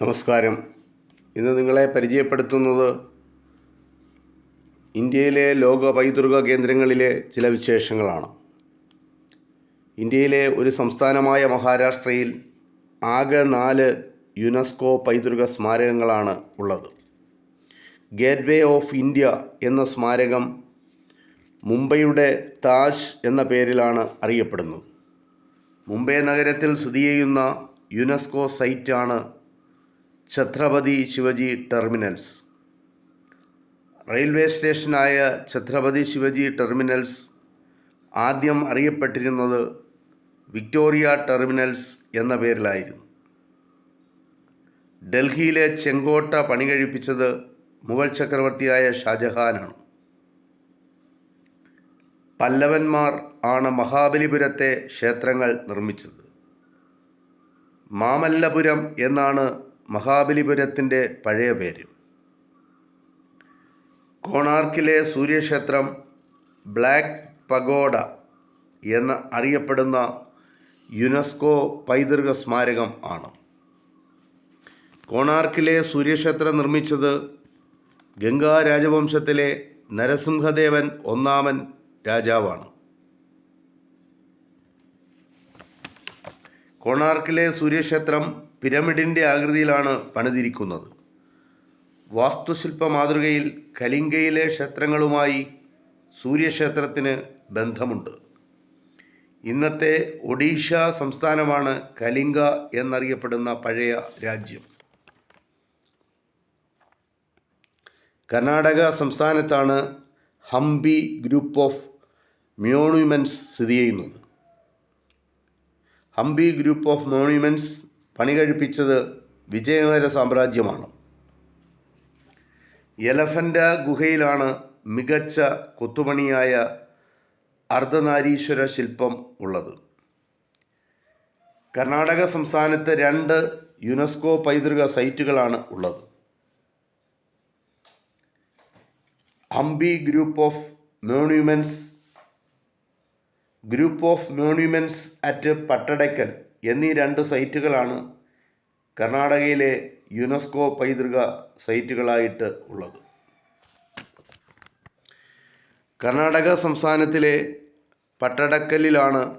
നമസ്കാരം. ഇന്ന് നിങ്ങളെ പരിചയപ്പെടുത്തുന്നത് ഇന്ത്യയിലെ ലോക പൈതൃക കേന്ദ്രങ്ങളിലെ ചില വിശേഷങ്ങളാണ്. ഇന്ത്യയിലെ ഒരു സംസ്ഥാനമായ മഹാരാഷ്ട്രയിൽ ആകെ നാല് യുനെസ്കോ പൈതൃക സ്മാരകങ്ങളാണ് ഉള്ളത്. ഗേറ്റ്വേ ഓഫ് ഇന്ത്യ എന്ന സ്മാരകം മുംബൈയുടെ താജ് എന്ന പേരിലാണ് അറിയപ്പെടുന്നത്. മുംബൈ നഗരത്തിൽ സ്ഥിതി ചെയ്യുന്ന യുനെസ്കോ സൈറ്റാണ് ഛത്രപതി ശിവജി ടെർമിനൽസ്. റെയിൽവേ സ്റ്റേഷനായ ഛത്രപതി ശിവജി ടെർമിനൽസ് ആദ്യം അറിയപ്പെട്ടിരുന്നത് വിക്ടോറിയ ടെർമിനൽസ് എന്ന പേരിലായിരുന്നു. ഡൽഹിയിലെ ചെങ്കോട്ട പണി കഴിപ്പിച്ചത് മുഗൾ ചക്രവർത്തിയായ ഷാജഹാനാണ്. പല്ലവന്മാർ ആണ് മഹാബലിപുരത്തെ ക്ഷേത്രങ്ങൾ നിർമ്മിച്ചത്. മാമല്ലപുരം എന്നാണ് മഹാബലിപുരത്തിന്റെ പഴയ പേര്. കോണാർക്കിലെ സൂര്യക്ഷേത്രം ബ്ലാക്ക് പഗോഡ എന്ന് അറിയപ്പെടുന്ന യുനെസ്കോ പൈതൃക സ്മാരകം ആണ്. കോണാർക്കിലെ സൂര്യക്ഷേത്രം നിർമ്മിച്ചത് ഗംഗാ രാജവംശത്തിലെ നരസിംഹദേവൻ ഒന്നാമൻ രാജാവാണ്. കോണാർക്കിലെ സൂര്യക്ഷേത്രം പിരമിഡിന്റെ ആകൃതിയിലാണ് പണിതിരിക്കുന്നത്. വാസ്തുശില്പ മാതൃകയിൽ കലിംഗയിലെ ക്ഷേത്രങ്ങളുമായി സൂര്യക്ഷേത്രത്തിന് ബന്ധമുണ്ട്. ഇന്നത്തെ ഒഡീഷ സംസ്ഥാനമാണ് കലിംഗ എന്നറിയപ്പെടുന്ന പഴയ രാജ്യം. കർണാടക സംസ്ഥാനത്താണ് ഹംപി ഗ്രൂപ്പ് ഓഫ് മ്യോണുമെൻസ് സ്ഥിതി ചെയ്യുന്നത്. ഹംപി ഗ്രൂപ്പ് ഓഫ് മോണ്യുമെന്റ്സ് പണി കഴിപ്പിച്ചത് വിജയനഗര സാമ്രാജ്യമാണ്. എലഫന്റ ഗുഹയിലാണ് മികച്ച കൊത്തുപണിയായ അർദ്ധനാരീശ്വര ശില്പം ഉള്ളത്. കർണാടക സംസ്ഥാനത്ത് രണ്ട് യുനെസ്കോ പൈതൃക സൈറ്റുകളാണ് ഉള്ളത്. Ambi group of monuments group of monuments at Pattadakal എന്നീ രണ്ട് സൈറ്റുകളാണ് കർണാടകയിലെ യുനെസ്കോ പൈതൃക സൈറ്റുകളായിട്ട് ഉള്ളത്. കർണാടക സംസ്ഥാനത്തിലെ പട്ടടക്കലിലാണ്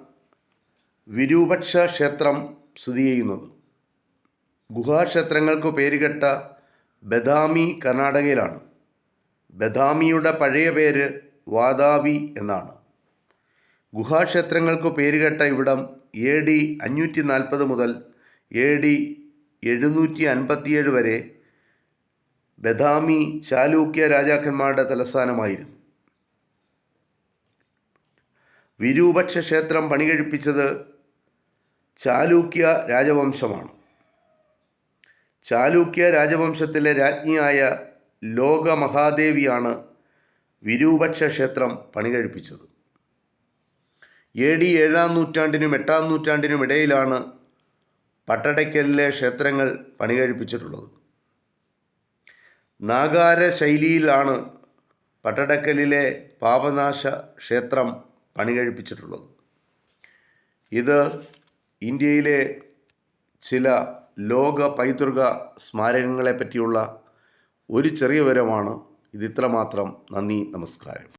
വിരൂപക്ഷ ക്ഷേത്രം സ്ഥിതി ചെയ്യുന്നത്. ഗുഹാക്ഷേത്രങ്ങൾക്ക് പേരുകെട്ട ബദാമി കർണാടകയിലാണ്. ബദാമിയുടെ പഴയ പേര് വാദാബി എന്നാണ്. ഗുഹാക്ഷേത്രങ്ങൾക്ക് പേരുകേട്ട ഇവിടം എ ഡി അഞ്ഞൂറ്റി നാൽപ്പത് മുതൽ എ ഡി എഴുന്നൂറ്റി അൻപത്തിയേഴ് വരെ ബദാമി ചാലൂക്യ രാജാക്കന്മാരുടെ തലസ്ഥാനമായിരുന്നു. വിരൂപക്ഷ ക്ഷേത്രം പണികഴിപ്പിച്ചത് ചാലൂക്യ രാജവംശമാണ്. ചാലൂക്യ രാജവംശത്തിലെ രാജ്ഞിയായ ലോകമഹാദേവിയാണ് വിരൂപക്ഷ ക്ഷേത്രം പണികഴിപ്പിച്ചത്. എ ഡി ഏഴാം നൂറ്റാണ്ടിനും എട്ടാം നൂറ്റാണ്ടിനും ഇടയിലാണ് പട്ടടയ്ക്കലിലെ ക്ഷേത്രങ്ങൾ പണികഴിപ്പിച്ചിട്ടുള്ളത്. നാഗാര ശൈലിയിലാണ് പട്ടടക്കലിലെ പാപനാശ ക്ഷേത്രം പണികഴിപ്പിച്ചിട്ടുള്ളത്. ഇത് ഇന്ത്യയിലെ ചില ലോക പൈതൃക സ്മാരകങ്ങളെ പറ്റിയുള്ള ഒരു ചെറിയ വിവരമാണ്. ഇത് ഇത്രമാത്രം നന്ദി നമസ്കാരം.